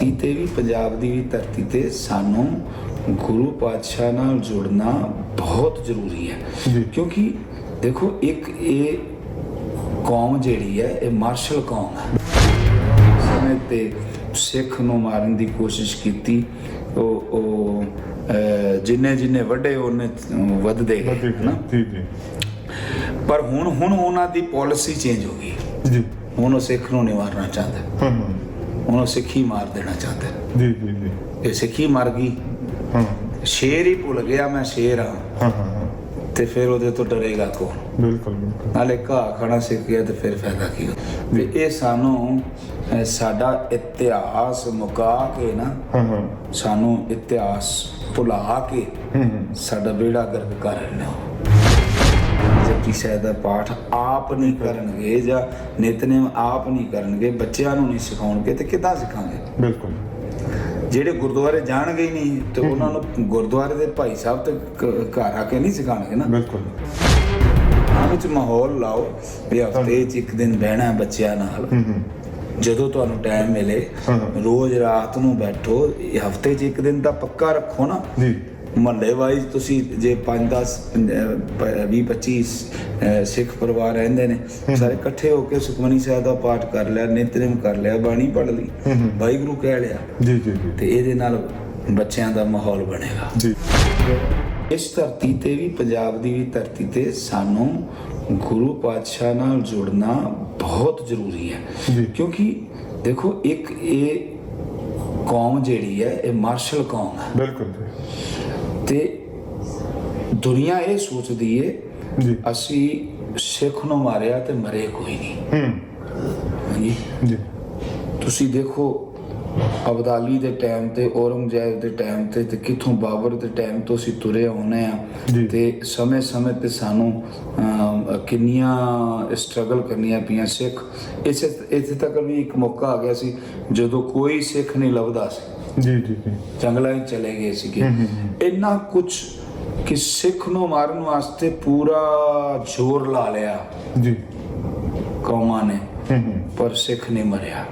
ਧਰਤੀ ਤੇ ਵੀ ਪੰਜਾਬ ਦੀ ਵੀ ਧਰਤੀ ਤੇ ਸਾਨੂੰ ਗੁਰੂ ਪਾਤਸ਼ਾਹ ਨਾਲ ਜੁੜਨਾ ਬਹੁਤ ਜ਼ਰੂਰੀ ਹੈ। ਕਿਉਂਕਿ ਦੇਖੋ ਇੱਕ ਇਹ ਕੌਮ ਜਿਹੜੀ ਹੈ ਇਹ ਮਾਰਸ਼ਲ ਕੌਮ ਹੈ। ਸਮੇਂ ਤੇ ਸਿੱਖ ਨੂੰ ਮਾਰਨ ਦੀ ਕੋਸ਼ਿਸ਼ ਕੀਤੀ ਉਹ ਉਹ ਜਿੰਨੇ ਜਿੰਨੇ ਵੱਡੇ ਉਹਨੇ ਵੱਧਦੇ ਨਾ ਜੀ ਜੀ। ਪਰ ਹੁਣ ਹੁਣ ਉਹਨਾਂ ਦੀ ਪਾਲਿਸੀ ਚੇਂਜ ਹੋ ਗਈ। ਜੀ। ਹੁਣ ਉਹ ਸਿੱਖ ਨੂੰ ਨਹੀਂ ਮਾਰਨਾ ਚਾਹੁੰਦੇ ਹਾਂ ਹਾਂ ਹੁਣ ਉਹ ਸਿੱਖੀ ਮਾਰ ਦੇਣਾ ਚਾਹੁੰਦੇ ਜੀ ਜੀ ਜੀ। ਇਹ ਸਿੱਖੀ ਮਰ ਗਈ। ਹਾਂ। ਸ਼ੇਰ ਹੀ ਭੁੱਲ ਗਿਆ ਮੈਂ ਸ਼ੇਰ ਹਾਂ। ਹਾਂ ਹਾਂ ਤੇ ਫਿਰ ਉਹਦੇ ਤੋਂ ਡਰੇਗਾ ਕੌਣ? ਬਿਲਕੁਲ ਬਿਲਕੁਲ। ਨਾਲੇ ਘਾਹ ਖਾਣਾ ਸਿੱਖ ਗਿਆ ਤੇ ਫਿਰ ਫਾਇਦਾ ਕੀ ਵੀ ਇਹ ਸਾਨੂੰ ਸਾਡਾ ਇਤਿਹਾਸ ਮੁਕਾ ਕੇ ਨਾ ਹਾਂ ਹਾਂ। ਸਾਨੂੰ ਇਤਿਹਾਸ ਭੁਲਾ ਕੇ ਸਾਡਾ ਬੇੜਾ ਗਰਕ ਕਰ ਰਹੇ। ਸਾਹਿਬ ਦਾ ਪਾਠ ਆਪ ਨਹੀਂ ਕਰਨਗੇ ਜਾਂ ਨਿਤਨੇਮ ਆਪ ਨਹੀਂ ਕਰਨਗੇ ਬੱਚਿਆਂ ਨੂੰ ਨਹੀਂ ਸਿਖਾਉਣਗੇ ਤੇ ਕਿੱਦਾਂ ਸਿਖਾਂਗੇ? ਬਿਲਕੁਲ। ਜਿਹੜੇ ਗੁਰਦੁਆਰੇ ਜਾਣਗੇ ਹੀ ਨਹੀਂ ਤੇ ਉਹਨਾਂ ਨੂੰ ਗੁਰਦੁਆਰੇ ਦੇ ਭਾਈ ਸਾਹਿਬ ਤੇ ਘਰ ਆ ਕੇ ਨਹੀਂ ਸਿਖਾਣਗੇ ਨਾ? ਬਿਲਕੁਲ। ਆ ਵਿੱਚ ਮਾਹੌਲ ਲਾਓ ਵੀ ਹਫ਼ਤੇ 'ਚ ਇੱਕ ਦਿਨ ਬਹਿਣਾ ਬੱਚਿਆਂ ਨਾਲ। ਜਦੋਂ ਤੁਹਾਨੂੰ ਟਾਈਮ ਮਿਲੇ। ਰੋਜ਼ ਰਾਤ ਨੂੰ ਬੈਠੋ ਹਫ਼ਤੇ 'ਚ ਇੱਕ ਦਿਨ ਤਾਂ ਪੱਕਾ ਰੱਖੋ ਨਾ। ਜੀ। ਮਹੱਲੇ ਵਾਈਜ਼ ਤੁਸੀਂ ਜੇ 5 10 20 25 ਸਿੱਖ ਪਰਿਵਾਰ ਰਹਿੰਦੇ ਨੇ ਸਾਰੇ ਇਕੱਠੇ ਹੋ ਕੇ ਸੁਖਮਨੀ ਸਾਹਿਬ ਦਾ ਪਾਠ ਕਰ ਲਿਆ ਨਿਤਨੇਮ ਕਰ ਲਿਆ ਬਾਣੀ ਪੜ੍ਹ ਲਈ ਵਾਹਿਗੁਰੂ ਕਹਿ ਲਿਆ। ਜੀ ਜੀ ਜੀ। ਤੇ ਇਹਦੇ ਨਾਲ ਬੱਚਿਆਂ ਦਾ ਮਾਹੌਲ ਬਣੇਗਾ। ਜੀ। ਇਸ ਧਰਤੀ ਤੇ ਵੀ ਪੰਜਾਬ ਦੀ ਵੀ ਧਰਤੀ ਤੇ ਸਾਨੂੰ ਗੁਰੂ ਪਾਤਸ਼ਾਹ ਨਾਲ ਜੁੜਨਾ ਬਹੁਤ ਜ਼ਰੂਰੀ ਹੈ। ਕਿਉਂਕਿ ਦੇਖੋ ਇੱਕ ਇਹ ਕੌਮ ਜਿਹੜੀ ਹੈ ਇਹ ਮਾਰਸ਼ਲ ਕੌਮ ਹੈ। ਬਿਲਕੁਲ ਜੀ। ਤੇ ਦੁਨੀਆ ਇਹ ਸੋਚਦੀ ਏ ਜੀ। ਅਸੀਂ ਸਿੱਖ ਨੂੰ ਮਾਰਿਆ ਤੇ ਮਰੇ ਕੋਈ ਨਹੀਂ। ਹੂੰ। ਜੀ। ਤੁਸੀਂ ਦੇਖੋ ਅਬਦਾਲੀ ਦੇ ਟਾਈਮ ਤੇ ਔਰੰਗਜ਼ੇਬ ਦੇ ਟਾਈਮ ਤੇ ਤੇ ਕਿੱਥੋਂ ਬਾਬਰ ਦੇ ਟਾਈਮ ਤੋਂ ਅਸੀਂ ਤੁਰੇ ਆਉਨੇ ਆ। ਤੇ ਸਮੇਂ-ਸਮੇਂ ਤੇ ਸਾਨੂੰ ਕਿੰਨੀਆਂ ਸਟਰਗਲ ਕਰਨੀਆਂ ਪਈਆਂ ਸਿੱਖ। ਇਸੇ ਇੱਥੇ ਤੱਕ ਵੀ ਇੱਕ ਮੌਕਾ ਆ ਗਿਆ ਸੀ ਜਦੋਂ ਕੋਈ ਸਿੱਖ ਨਹੀਂ ਲੱਭਦਾ ਸੀ। ਜੀ ਜੀ ਜੀ। ਜੰਗਲਾਂ ਵਿੱਚ ਚਲੇ ਗਏ ਸੀਗੇ। ਇੰਨਾ ਕੁਝ ਕਿ ਸਿੱਖ ਨੂੰ ਮਾਰਨ ਵਾਸਤੇ ਪੂਰਾ ਜ਼ੋਰ ਲਾ ਲਿਆ। ਜੀ। ਕੌਮਾਂ ਨੇ। ਪਰ ਸਿੱਖ ਨਹੀਂ ਮਰਿਆ।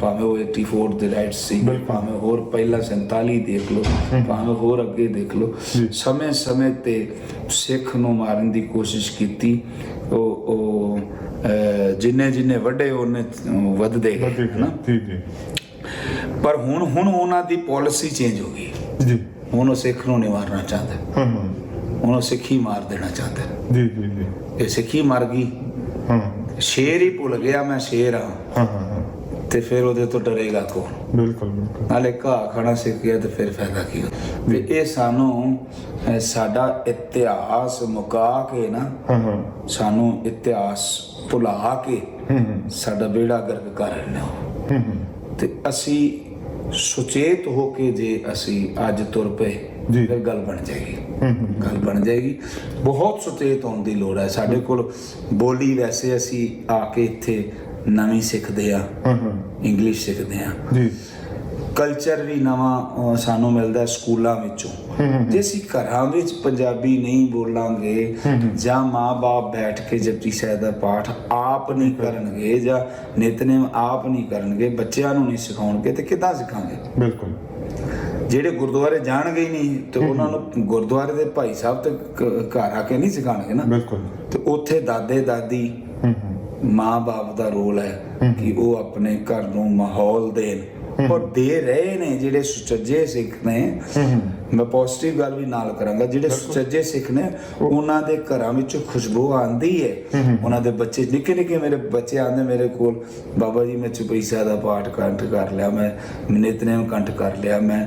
ਭਾਵੇਂ ਉਹ 84 ਦੇ ਰਾਈਟ ਸੀ। ਭਾਵੇਂ ਹੋਰ ਪਹਿਲਾ 47 ਦੇਖ ਲਓ ਭਾਵੇਂ ਹੋਰ ਅੱਗੇ ਦੇਖ ਲਓ ਜੀ। ਸਮੇਂ ਸਮੇਂ ਤੇ ਸਿੱਖ ਨੂੰ ਮਾਰਨ ਦੀ ਕੋਸ਼ਿਸ਼ ਕੀਤੀ। ਉਹ ਉਹ ਜਿੰਨੇ ਜਿੰਨੇ ਵੱਡੇ ਉਹਨੇ ਵੱਧਦੇ ਗਏ ਵਧੀਆ ਨਾ ਜੀ ਜੀ। ਪਰ ਹੁਣ ਹੁਣ ਉਹਨਾਂ ਦੀ ਪਾਲਿਸੀ ਚੇਂਜ ਹੋ ਗਈ ਜੀ। ਹੁਣ ਉਹ ਸਿੱਖ ਨੂੰ ਨਹੀਂ ਮਾਰਨਾ ਚਾਹੁੰਦੇ ਹਾਂ। ਹਾਂ ਹੁਣ ਉਹ ਸਿੱਖੀ ਮਾਰ ਦੇਣਾ ਚਾਹੁੰਦੇ ਜੀ ਜੀ ਜੀ। ਇਹ ਸਿੱਖੀ ਮਰ ਗਈ। ਹਾਂ। ਸ਼ੇਰ ਹੀ ਭੁੱਲ ਗਿਆ ਮੈਂ ਸ਼ੇਰ ਹਾਂ। ਹਾਂ ਹਾਂ ਹਾਂ। ਤੇ ਫਿਰ ਉਹਦੇ ਤੋਂ ਡਰੇਗਾ ਕੌਣ? ਬਿਲਕੁਲ ਬਿਲਕੁਲ। ਨਾਲੇ ਘਾਹ ਖਾਣਾ ਸਿੱਖ ਗਿਆ ਤੇ ਫਿਰ ਫਾਇਦਾ ਕੀ ਹੋ ਵੀ ਇਹ ਸਾਨੂੰ ਅਹ, ਸਾਡਾ ਇਤਿਹਾਸ ਮੁਕਾ ਕੇ ਨਾ ਹਾਂ ਹਾਂ। ਸਾਨੂੰ ਇਤਿਹਾਸ ਭੁਲਾ ਕੇ ਹੂੰ ਹੂੰ। ਸਾਡਾ ਬੇੜਾ ਗਰਕ ਕਰ ਰਹੇ ਨੇ ਉਹ। ਹੂੰ ਹੂੰ। ਤੇ ਅਸੀਂ ਸੁਚੇਤ ਹੋ ਕੇ ਜੇ ਅਸੀਂ ਅੱਜ ਤੁਰ ਪਏ ਜੀ। ਫਿਰ ਗੱਲ ਬਣ ਜਾਏਗੀ। ਗੱਲ ਬਣ ਜਾਏਗੀ। ਬਹੁਤ ਸੁਚੇਤ ਹੋਣ ਦੀ ਲੋੜ ਹੈ। ਸਾਡੇ ਕੋਲ ਬੋਲੀ ਵੈਸੇ ਅਸੀਂ ਆ ਕੇ ਇੱਥੇ ਨਵੀਂ ਸਿੱਖਦੇ ਆ। ਇੰਗਲਿਸ਼ ਸਿੱਖਦੇ ਆ। ਜੀ। ਕਲਚਰ ਵੀ ਨਵਾਂ ਸਾਨੂੰ ਮਿਲਦਾ ਸਕੂਲਾਂ ਵਿੱਚੋਂ। ਜੇ ਅਸੀਂ ਘਰਾਂ ਵਿੱਚ ਪੰਜਾਬੀ ਨਹੀਂ ਬੋਲਾਂਗੇ ਜਾਂ ਮਾਂ-ਬਾਪ ਬੈਠ ਕੇ ਜਪਜੀ ਸਾਹਿਬ ਦਾ ਪਾਠ ਆਪ ਨਹੀਂ ਕਰਨਗੇ ਜਾਂ ਨਿਤਨੇਮ ਆਪ ਨਹੀਂ ਕਰਨਗੇ ਬੱਚਿਆਂ ਨੂੰ ਨਹੀਂ ਸਿਖਾਉਣਗੇ ਤੇ ਕਿੱਦਾਂ ਸਿਖਾਂਗੇ? ਬਿਲਕੁਲ। ਜਿਹੜੇ ਗੁਰਦੁਆਰੇ ਜਾਣਗੇ ਹੀ ਨਹੀਂ ਤੇ ਉਹਨਾਂ ਨੂੰ ਗੁਰਦੁਆਰੇ ਦੇ ਭਾਈ ਸਾਹਿਬ ਤੇ ਘਰ ਆ ਕੇ ਨਹੀਂ ਸਿਖਾਣਗੇ ਨਾ। ਬਿਲਕੁਲ। ਤੇ ਉੱਥੇ ਦਾਦੇ ਦਾਦੀ ਮਾਂ-ਬਾਪ ਦਾ ਰੋਲ ਹੈ। ਕਿ ਉਹ ਆਪਣੇ ਘਰ ਨੂੰ ਮਾਹੌਲ ਦੇਣ। ਔਰ ਦੇ ਰਹੇ ਨੇ ਜਿਹੜੇ ਸੁਚੱਜੇ ਸਿੱਖ ਨੇ। ਮੈਂ ਪੋਜ਼ਿਟਿਵ ਗੱਲ ਵੀ ਨਾਲ ਕਰਾਂਗਾ ਜਿਹੜੇ ਸੁਚੱਜੇ ਸਿੱਖ ਨੇ ਉਹਨਾਂ ਦੇ ਘਰਾਂ ਵਿੱਚ ਖੁਸ਼ਬੂ ਆਂਦੀ ਹੈ ਉਹਨਾਂ ਦੇ ਬੱਚੇ ਨਿੱਕੇ ਨਿੱਕੇ ਮੇਰੇ ਬੱਚੇ ਆਂਦੇ ਮੇਰੇ ਕੋਲ ਬਾਬਾ ਜੀ ਮੈਂ ਚੁਪਈਸਾ ਦਾ ਪਾਠ ਕੰਠ ਕਰ ਲਿਆ ਮੈਂ ਨਿਤਨੇਮ ਕੰਠ ਕਰ ਲਿਆ ਮੈਂ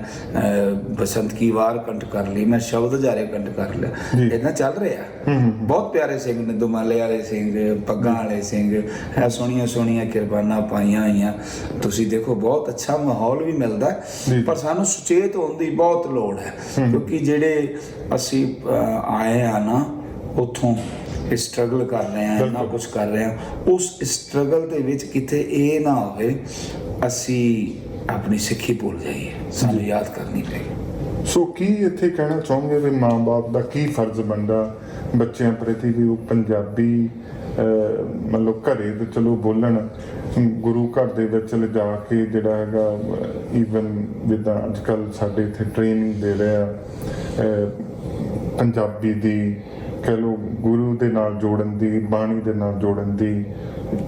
ਬਸੰਤ ਕੀ ਵਾਰ ਕੰਠ ਕਰ ਲਈ ਮੈਂ ਸ਼ਬਦ ਜਾਰੇ ਕੰਠ ਕਰ ਲਿਆ। ਇਦਾਂ ਚੱਲ ਰਿਹਾ। ਬਹੁਤ ਪਿਆਰੇ ਸਿੰਘ ਨੇ ਦੁਮਾਲੇ ਵਾਲੇ ਸਿੰਘ ਪੱਗਾਂ ਵਾਲੇ ਸਿੰਘ ਹੈ ਸੋਹਣੀਆਂ ਸੋਹਣੀਆਂ ਕਿਰਪਾਨਾਂ ਪਾਈਆਂ ਹੋਈਆਂ। ਤੁਸੀਂ ਦੇਖੋ ਬਹੁਤ ਅੱਛਾ ਮਾਹੌਲ ਵੀ ਮਿਲਦਾ। ਪਰ ਸਾਨੂੰ ਸੁਚੇਤ ਹੋਣ ਦੀ ਬਹੁਤ ਲੋੜ ਹੈ। ਕਿਉਂਕਿ ਜਿਹੜੇ ਅਸੀਂ ਆਏ ਆ ਨਾ ਉਥੋਂ ਸਟਰਗਲ ਕਰ ਰਹੇ ਆ ਨਾ ਕੁਝ ਕਰ ਰਹੇ ਆ ਉਸ ਸਟਰਗਲ ਦੇ ਵਿੱਚ ਕਿਤੇ ਇਹ ਨਾ ਹੋਵੇ ਅਸੀਂ ਆਪਣੀ ਸਿੱਖੀ ਭੁੱਲ ਜਾਈਏ। ਸਾਨੂੰ ਯਾਦ ਕਰਨੀ ਪਏਗੀ ਸੋ ਕੀ ਇੱਥੇ ਕਹਿਣਾ ਚਾਹੋਗੇ ਵੀ ਮਾਂ-ਬਾਪ ਦਾ ਕੀ ਫਰਜ਼ ਬਣਦਾ? ਬੱਚਿਆਂ ਪ੍ਰਤੀ ਵੀ ਉਹ ਪੰਜਾਬੀ ਮਤਲਬ ਘਰੇ ਤੇ ਚਲੋ ਬੋਲਣ ਗੁਰੂ ਘਰ ਦੇ ਵਿੱਚ ਲਿਜਾ ਕੇ ਜਿਹੜਾ ਹੈਗਾ ਈਵਨ ਜਿੱਦਾਂ ਅੱਜ ਕੱਲ ਸਾਡੇ ਇੱਥੇ ਟ੍ਰੇਨਿੰਗ ਦੇ ਰਹੇ ਆ ਪੰਜਾਬੀ ਦੀ ਕਹਿ ਲਓ ਗੁਰੂ ਦੇ ਨਾਲ ਜੋੜਨ ਦੀ ਬਾਣੀ ਦੇ ਨਾਲ ਜੋੜਨ ਦੀ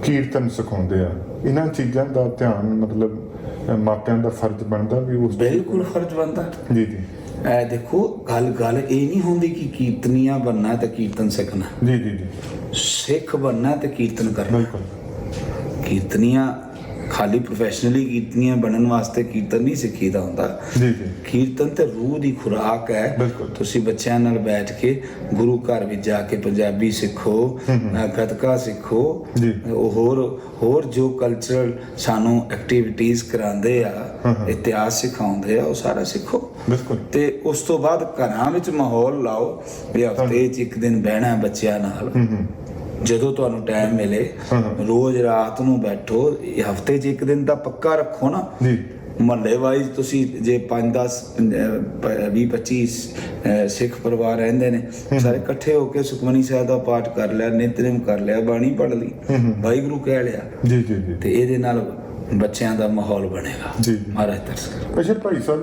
ਕੀਰਤਨ ਸਿਖਾਉਂਦੇ ਆ। ਇਹਨਾਂ ਚੀਜ਼ਾਂ ਦਾ ਧਿਆਨ ਮਤਲਬ ਮਾਪਿਆਂ ਦਾ ਫਰਜ਼ ਬਣਦਾ ਵੀ ਉਸ ਬਿਲਕੁਲ ਫਰਜ਼ ਬੰਦਾ ਜੀ ਜੀ। ਐ ਦੇਖੋ ਗੱਲ ਗੱਲ ਇਹ ਨਹੀਂ ਹੁੰਦੀ ਕਿ ਕੀਰਤਨੀਆ ਬੰਨਾ ਤੇ ਕੀਰਤਨ ਸਿੱਖਣਾ। ਜੀ ਜੀ ਜੀ। ਸਿੱਖ ਬੰਨਾ ਤੇ ਕੀਰਤਨ ਕਰਨਾ। ਬਿਲਕੁਲ। ਕੀਰਤਨੀਆਂ ਖਾਲੀ ਪ੍ਰੋਫੈਸ਼ਨਲੀ ਕੀਰਤਨੀਆਂ ਬਣਨ ਵਾਸਤੇ ਕੀਰਤਨ ਨਹੀਂ ਸਿੱਖੀਦਾ ਹੁੰਦਾ। ਜੀ ਜੀ। ਕੀਰਤਨ ਤੇ ਰੂਹ ਦੀ ਖੁਰਾਕ ਹੈ। ਤੁਸੀਂ ਬੱਚਿਆਂ ਨਾਲ ਬੈਠ ਕੇ ਗੁਰੂ ਘਰ ਵਿੱਚ ਜਾ ਕੇ ਪੰਜਾਬੀ ਸਿੱਖੋ ਗੱਤਕਾ ਸਿੱਖੋ। ਜੀ। ਉਹ ਹੋਰ ਹੋਰ ਜੋ ਕਲਚਰਲ ਸਾਨੂੰ ਐਕਟੀਵਿਟੀਜ਼ ਕਰਾਉਂਦੇ ਆ ਇਤਿਹਾਸ ਸਿਖਾਉਂਦੇ ਆ ਉਹ ਸਾਰਾ ਸਿੱਖੋ। ਬਿਲਕੁਲ। ਤੇ ਉਸ ਤੋਂ ਬਾਅਦ ਘਰਾਂ ਵਿੱਚ ਮਾਹੌਲ ਲਾਓ ਵੀ ਹਫ਼ਤੇ 'ਚ ਇੱਕ ਦਿਨ ਬਹਿਣਾ ਬੱਚਿਆਂ ਨਾਲ। ਜਦੋਂ ਤੁਹਾਨੂੰ ਟਾਈਮ ਮਿਲੇ ਰੋਜ਼ ਰਾਤ ਨੂੰ ਬੈਠੋ ਹਫ਼ਤੇ 'ਚ ਇੱਕ ਦਿਨ ਤਾਂ ਪੱਕਾ ਰੱਖੋ ਨਾ। ਜੀ। ਮਹੱਲੇ ਵਾਈਜ਼ ਤੁਸੀਂ ਜੇ 5 10 20 25 ਸਿੱਖ ਪਰਿਵਾਰ ਰਹਿੰਦੇ ਨੇ ਸਾਰੇ ਇਕੱਠੇ ਹੋ ਕੇ ਸੁਖਮਨੀ ਸਾਹਿਬ ਦਾ ਪਾਠ ਕਰ ਲਿਆ ਨਿਤਨੇਮ ਕਰ ਲਿਆ ਬਾਣੀ ਪੜ੍ਹ ਲਈ ਵਾਹਿਗੁਰੂ ਕਹਿ ਲਿਆ। ਜੀ ਜੀ ਜੀ। ਤੇ ਇਹਦੇ ਨਾਲ ਬੱਚਿਆਂ ਦਾ ਮਾਹੌਲ ਬਣੇਗਾ। ਜੀ। ਮਹਾਰਾਜ ਤਰਸ ਕਰੋ। ਭਾਈ ਸਾਹਿਬ